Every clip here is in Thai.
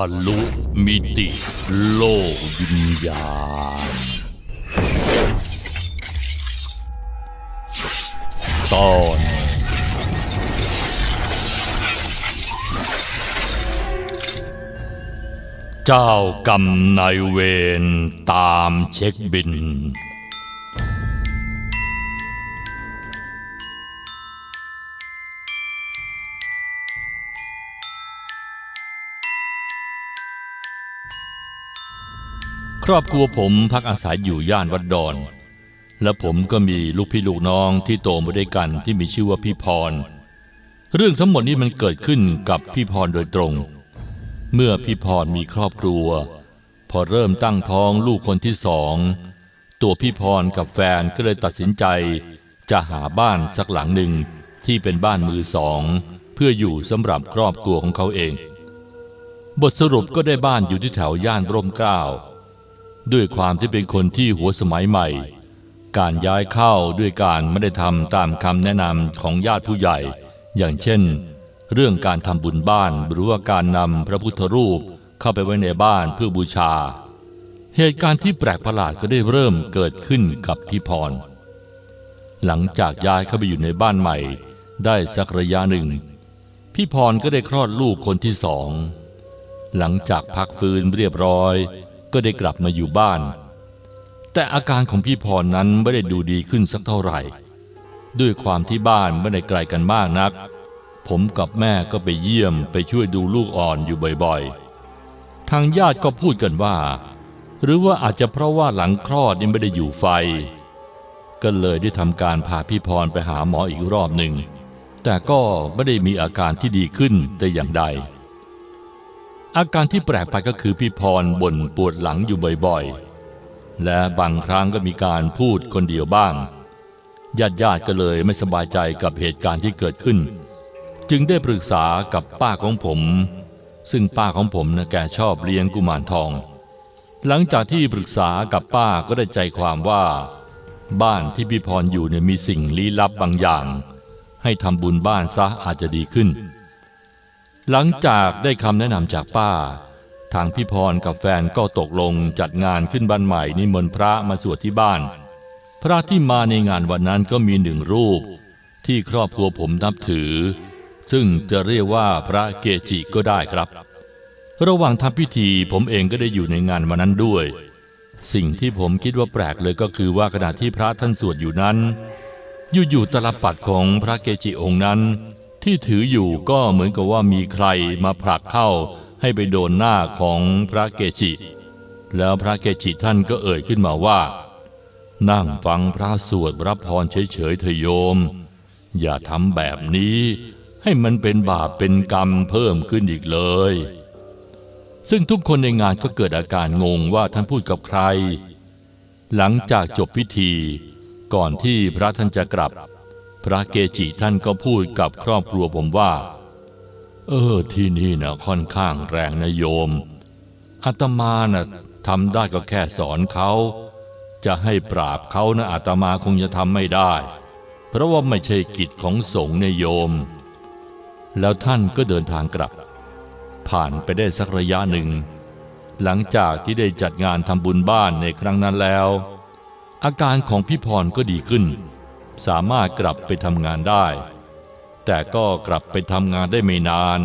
ะลุมิติโลกวิญญาณ ตอนเจ้ากรรมนายเวรตามเช็คบิน รอบครัวผมพักอาศัยอยู่ย่านวัดดอน และผมก็มีลูกพี่ลูกน้องที่โตมาด้วยกันที่มีชื่อว่าพี่พร เรื่องทั้งหมดนี้มันเกิดขึ้นกับพี่พรโดยตรง เมื่อพี่พรมีครอบครัว พอเริ่มตั้งท้องลูกคนที่สอง ตัวพี่พรกับแฟนก็เลยตัดสินใจ จะหาบ้านสักหลังหนึ่งที่เป็นบ้านมือสอง เพื่ออยู่สำหรับครอบครัวของเขาเอง บทสรุปก็ได้บ้านอยู่ที่แถวย่านร่มเกล้า ด้วยความที่เป็นคนที่หัวสมัยใหม่ การย้ายเข้าด้วยการไม่ได้ทำตามคำแนะนำของญาติผู้ใหญ่ อย่างเช่น เรื่องการทำบุญบ้านหรือว่าการนำพระพุทธรูปเข้าไปไว้ในบ้านเพื่อบูชา เหตุการณ์ที่แปลกประหลาดก็ได้เริ่มเกิดขึ้นกับพี่พร หลังจากย้ายเข้าไปอยู่ในบ้านใหม่ ได้สักระยะหนึ่ง พี่พรก็ได้คลอดลูกคนที่สองหลังจากพักฟื้นเรียบร้อย ก็ได้กลับมาอยู่บ้าน แต่อาการของพี่พรนั้นไม่ได้ดูดีขึ้นสักเท่าไหร่ ด้วยความที่บ้านไม่ได้ไกลกันมากนัก ผมกับแม่ก็ไปเยี่ยมไปช่วยดูลูกอ่อนอยู่บ่อยๆ ทางญาติก็พูดกันว่า หรือว่าอาจจะเพราะว่าหลังคลอดนี่ไม่ได้อยู่ไฟ ก็เลยได้ทำการพาพี่พรไปหาหมออีกรอบหนึ่งแต่ก็ไม่ได้มีอาการที่ดีขึ้นแต่อย่างใด อาการที่แปลกไปก็คือพี่พรบ่นปวดหลังอยู่บ่อยๆ และบางครั้งก็มีการพูดคนเดียวบ้าง ญาติญาติก็เลยไม่สบายใจกับเหตุการณ์ที่เกิดขึ้น จึงได้ปรึกษากับป้าของผม ซึ่งป้าของผมนะแกชอบเลี้ยงกุมารทอง หลังจากที่ปรึกษากับป้าก็ได้ใจความว่า บ้านที่พี่พรอยู่เนี่ยมีสิ่งลี้ลับบางอย่าง ให้ทำบุญบ้านซะอาจจะดีขึ้น หลังจากได้คำแนะนำจากป้า ทางพี่พรกับแฟนก็ตกลงจัดงานขึ้นบ้านใหม่นิมนต์พระมาสวดที่บ้าน พระที่มาในงานวันนั้นก็มีหนึ่งรูป ที่ครอบครัวผมนับถือ ซึ่งจะเรียกว่าพระเกจิก็ได้ครับ ระหว่างทำพิธีผมเองก็ได้อยู่ในงานวันนั้นด้วย สิ่งที่ผมคิดว่าแปลกเลยก็คือว่าขณะที่พระท่านสวดอยู่นั้น อยู่ๆตลับปัดของพระเกจิองค์นั้น ที่ถืออยู่ก็เหมือนกับว่ามีใครมาผลักเข้าให้ไปโดนหน้าของพระเกจิ แล้วพระเกจิท่านก็เอ่ยขึ้นมาว่า นั่งฟังพระสวดรับพรเฉยๆเถอะโยม อย่าทำแบบนี้ ให้มันเป็นบาปเป็นกรรมเพิ่มขึ้นอีกเลย ซึ่งทุกคนในงานก็เกิดอาการงงว่าท่านพูดกับใคร หลังจากจบพิธี ก่อนที่พระท่านจะกลับ พระเกจิท่านก็พูดกับครอบครัวผมว่า เออที่นี่นะค่อนข้างแรงนะโยมอาตมานะ่ะทำได้ก็แค่สอนเขาจะให้ปราบเขานะอาตมาคงจะทำไม่ได้ เพราะว่าไม่ใช่กิจของสงฆ์นโยม แล้วท่านก็เดินทางกลับ ผ่านไปได้สักระยะหนึ่ง หลังจากที่ได้จัดงานทำบุญบ้านในครั้งนั้นแล้ว อาการของพี่พรก็ดีขึ้น สามารถกลับไปทำงานได้ แต่ก็กลับไปทำงานได้ไม่นาน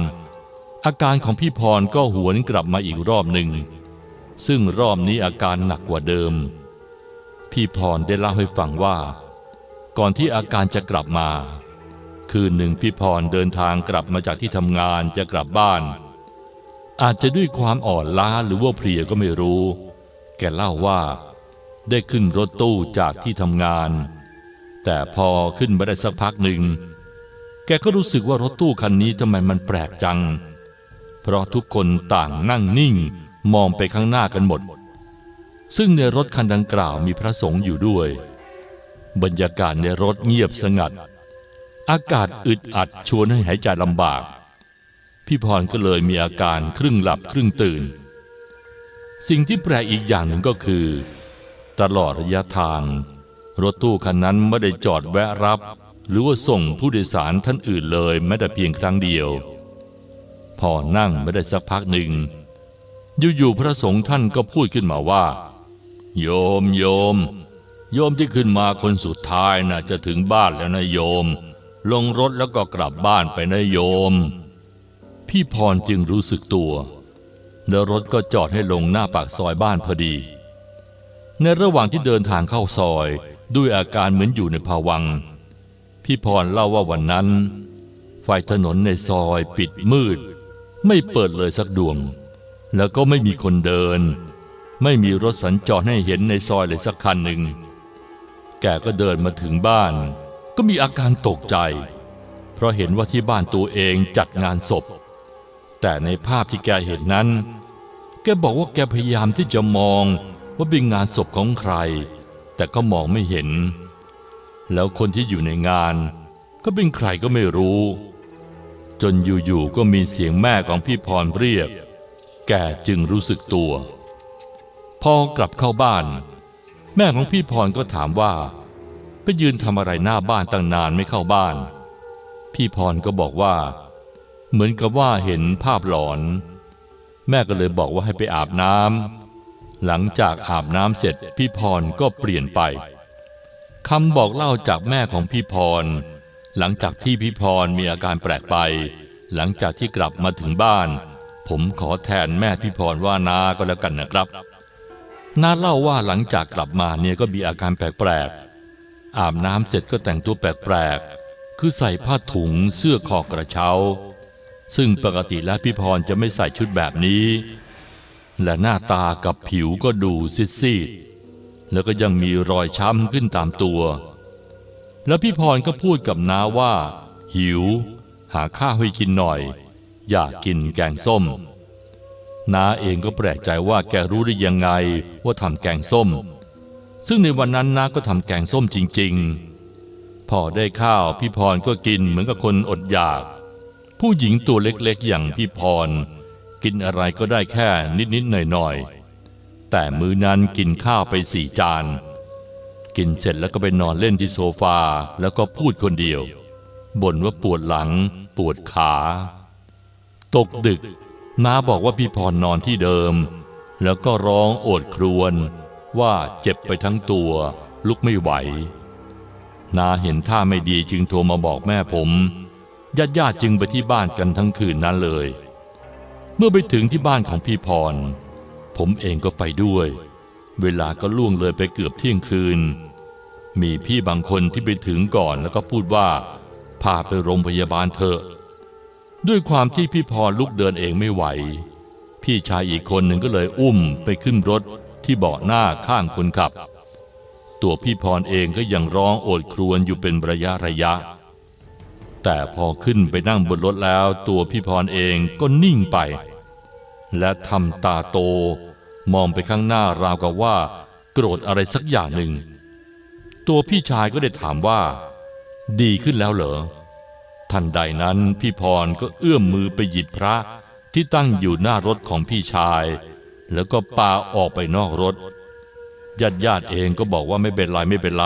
อาการของพี่พรก็หวนกลับมาอีกรอบหนึ่ง ซึ่งรอบนี้อาการหนักกว่าเดิม พี่พรได้เล่าให้ฟังว่า ก่อนที่อาการจะกลับมา คืนหนึ่งพี่พรเดินทางกลับมาจากที่ทำงานจะกลับบ้าน อาจจะด้วยความอ่อนล้าหรือว่าเพลียก็ไม่รู้ แกเล่าว่า ได้ขึ้นรถตู้จากที่ทำงาน แต่พอขึ้นมาได้สักพักหนึ่ง แกก็รู้สึกว่ารถตู้คันนี้ทำไมมันแปลกจัง เพราะทุกคนต่างนั่งนิ่งมองไปข้างหน้ากันหมด ซึ่งในรถคันดังกล่าวมีพระสงฆ์อยู่ด้วย บรรยากาศในรถเงียบสงัด อากาศอึดอัดชวนให้หายใจลำบาก พี่พรก็เลยมีอาการครึ่งหลับครึ่งตื่น สิ่งที่แปลกอีกอย่างหนึ่งก็คือ ตลอดระยะทาง รถตู้คันนั้นไม่ได้จอดแวะรับ หรือว่าส่งผู้โดยสารท่านอื่นเลยแม้แต่เพียงครั้งเดียว พอนั่งไม่ได้สักพักหนึ่งอยู่ๆพระสงฆ์ท่านก็พูดขึ้นมาว่า โยมโยม โยมที่ขึ้นมาคนสุดท้ายน่ะจะถึงบ้านแล้วนะโยม ลงรถแล้วก็กลับบ้านไปนะโยม พี่พรจึงรู้สึกตัวแล้วรถก็จอดให้ลงหน้าปากซอยบ้านพอดี ในระหว่างที่เดินทางเข้าซอย ด้วยอาการเหมือนอยู่ในภาวังพี่พรเล่าว่าวันนั้น ไฟถนนในซอยปิดมืด ไม่เปิดเลยสักดวง แล้วก็ไม่มีคนเดิน ไม่มีรถสัญจรให้เห็นในซอยเลยสักคันหนึ่ง แกก็เดินมาถึงบ้าน ก็มีอาการตกใจ เพราะเห็นว่าที่บ้านตัวเองจัดงานศพ แต่ในภาพที่แกเห็นนั้น แกบอกว่าแกพยายามที่จะมองว่าเป็นงานศพของใคร แต่ก็มองไม่เห็น แล้วคนที่อยู่ในงาน ก็เป็นใครก็ไม่รู้ จนอยู่ๆก็มีเสียงแม่ของพี่พรเรียก แกจึงรู้สึกตัว พอกลับเข้าบ้าน แม่ของพี่พรก็ถามว่า ไปยืนทำอะไรหน้าบ้านตั้งนานไม่เข้าบ้าน พี่พรก็บอกว่า เหมือนกับว่าเห็นภาพหลอน แม่ก็เลยบอกว่าให้ไปอาบน้ำ หลังจากอาบน้ำเสร็จพี่พรก็เปลี่ยนไปคำบอกเล่าจากแม่ของพี่พร หลังจากที่พี่พรมีอาการแปลกไป หลังจากที่กลับมาถึงบ้าน ผมขอแทนแม่พี่พรว่านาก็แล้วกันนะครับน้าเล่าว่าหลังจากกลับมาเนี่ยก็มีอาการแปลกๆอาบน้ำเสร็จก็แต่งตัวแปลกๆคือใส่ผ้าถุงเสื้อคอกระเช้า ซึ่งปกติแล้วพี่พรจะไม่ใส่ชุดแบบนี้ และหน้าตากับผิวก็ดูซีดๆแล้วก็ยังมีรอยช้ำขึ้นตามตัว แล้วพี่พรก็พูดกับน้าว่า หิว หาข้าวให้กินหน่อย อยากกินแกงส้ม น้าเองก็แปลกใจว่าแกรู้ได้ยังไงว่าทำแกงส้ม ซึ่งในวันนั้นน้าก็ทำแกงส้มจริง ๆ พอได้ข้าวพี่พรก็กินเหมือนกับคนอดอยาก ผู้หญิงตัวเล็กๆอย่างพี่พร กินอะไรก็ได้แค่นิดๆหน่อยๆ แต่มื้อนั้นกินข้าวไปสี่จาน กินเสร็จแล้วก็ไปนอนเล่นที่โซฟาแล้วก็พูดคนเดียวบ่นว่าปวดหลัง ปวดขา ตกดึกน้าบอกว่าพี่พรนอนที่เดิม แล้วก็ร้องโอดครวญว่าเจ็บไปทั้งตัว ลุกไม่ไหวนาเห็นท่าไม่ดีจึงโทรมาบอกแม่ผมญาติญาติๆจึงไปที่บ้านกันทั้งคืนนั้นเลย เมื่อไปถึงที่บ้านของพี่พร ผมเองก็ไปด้วย เวลาก็ล่วงเลยไปเกือบเที่ยงคืน มีพี่บางคนที่ไปถึงก่อนแล้วก็พูดว่า พาไปโรงพยาบาลเถอะ ด้วยความที่พี่พรลุกเดินเองไม่ไหว พี่ชายอีกคนหนึ่งก็เลยอุ้มไปขึ้นรถที่เบาะหน้าข้างคนขับ ตัวพี่พรเองก็ยังร้องโอดครวญอยู่เป็นระยะระยะ แต่พอขึ้นไปนั่งบนรถแล้วตัวพี่พรเองก็นิ่งไป และทำตาโต มองไปข้างหน้าราวกับว่า โกรธอะไรสักอย่างหนึ่ง ตัวพี่ชายก็ได้ถามว่า ดีขึ้นแล้วเหรอทันใดนั้นพี่พรก็เอื้อมมือไปหยิบพระที่ตั้งอยู่หน้ารถของพี่ชาย แล้วก็ปาออกไปนอกรถญาติญาติๆเองก็บอกว่าไม่เป็นไรไม่เป็นไร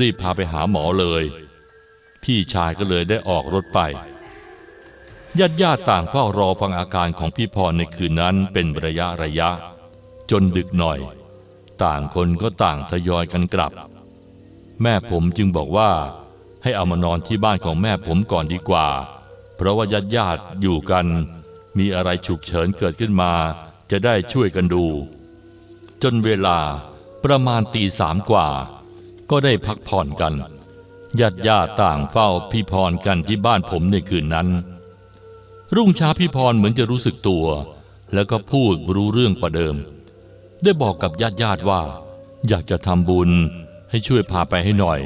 รีบพาไปหาหมอเลย พี่ชายก็เลยได้ออกรถไปญาติญาติต่างเฝ้ารอฟังอาการของพี่พรในคืนนั้นเป็นระยะระยะ จนดึกหน่อย ต่างคนก็ต่างทยอยกันกลับ แม่ผมจึงบอกว่าให้เอามานอนที่บ้านของแม่ผมก่อนดีกว่า เพราะว่าญาติญาติอยู่กัน มีอะไรฉุกเฉินเกิดขึ้นมา จะได้ช่วยกันดู จนเวลาประมาณตีสามกว่า ก็ได้พักผ่อนกัน ญาติญาติต่างเฝ้าพี่พรกันที่บ้านผมในคืนนั้น รุ่งเช้าพี่พรเหมือนจะรู้สึกตัว แล้วก็พูดรู้เรื่องกว่าเดิม ได้บอกกับญาติญาติๆว่า อยากจะทำบุญให้ช่วยพาไปให้หน่อย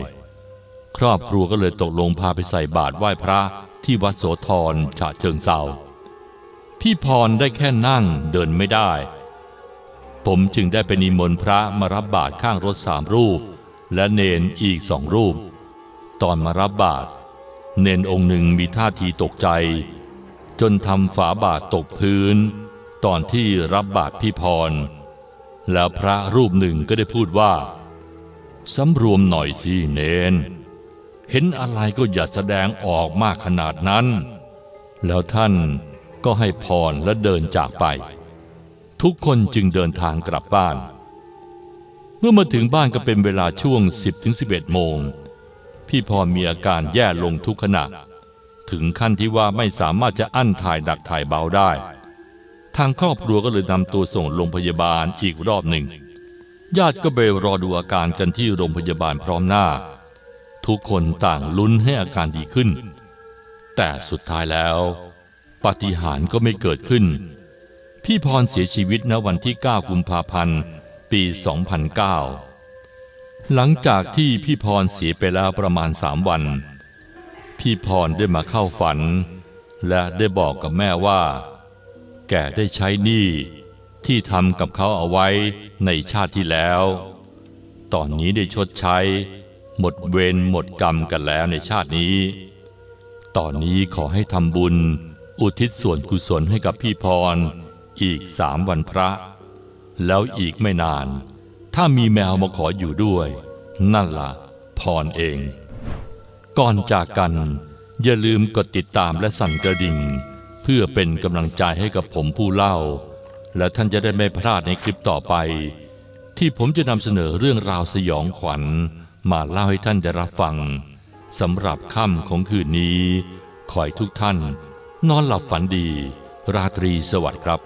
ครอบครัวก็เลยตกลงพาไปใส่บาตรไหว้พระที่วัดโสธรฉะเชิงเซาพี่พรได้แค่นั่งเดินไม่ได้ ผมจึงได้ไปนิมนต์พระมารับบาตรข้างรถสามรูป และเนนอีกสองรูป ตอนมารับบาตรเนนองค์หนึ่งมีท่าทีตกใจ จนทำฝาบาทตกพื้น ตอนที่รับบาตรพี่พร แล้วพระรูปหนึ่งก็ได้พูดว่าสำรวมหน่อยสิเนน เห็นอะไรก็อย่าแสดงออกมากขนาดนั้น แล้วท่านก็ให้พรและเดินจากไป ทุกคนจึงเดินทางกลับบ้าน เมื่อมาถึงบ้านก็เป็นเวลาช่วง 10-11 โมง พี่พรมีอาการแย่ลงทุกขณะ ถึงขั้นที่ว่าไม่สามารถจะอั้นถ่ายดักถ่ายเบาได้ ทางครอบครัวก็เลยนำตัวส่งโรงพยาบาลอีกรอบหนึ่ง ญาติก็ไปรอดูอาการกันที่โรงพยาบาลพร้อมหน้า ทุกคนต่างลุ้นให้อาการดีขึ้น แต่สุดท้ายแล้ว ปาฏิหาริย์ก็ไม่เกิดขึ้น พี่พรเสียชีวิตณวันที่ 9 กุมภาพันธ์ ปี 2009 หลังจากที่พี่พรเสียไปแล้วประมาณสามวัน พี่พรได้มาเข้าฝัน และได้บอกกับแม่ว่า แกได้ใช้หนี้ที่ทำกับเขาเอาไว้ในชาติที่แล้ว ตอนนี้ได้ชดใช้ หมดเวรหมดกรรมกันแล้วในชาตินี้ ตอนนี้ขอให้ทำบุญ อุทิศส่วนกุศลให้กับพี่พร อีกสามวันพระ แล้วอีกไม่นาน ถ้ามีแมวมาขออยู่ด้วย นั่นละ่ะพรเอง ก่อนจากกัน อย่าลืมกดติดตามและสั่นกระดิ่ง เพื่อเป็นกำลังใจให้กับผมผู้เล่า และท่านจะได้ไม่พลาดในคลิปต่อไป ที่ผมจะนำเสนอเรื่องราวสยองขวัญ มาเล่าให้ท่านได้รับฟังสำหรับค่ำของคืนนี้ ขอให้ทุกท่าน นอนหลับฝันดี ราตรีสวัสดิ์ครับ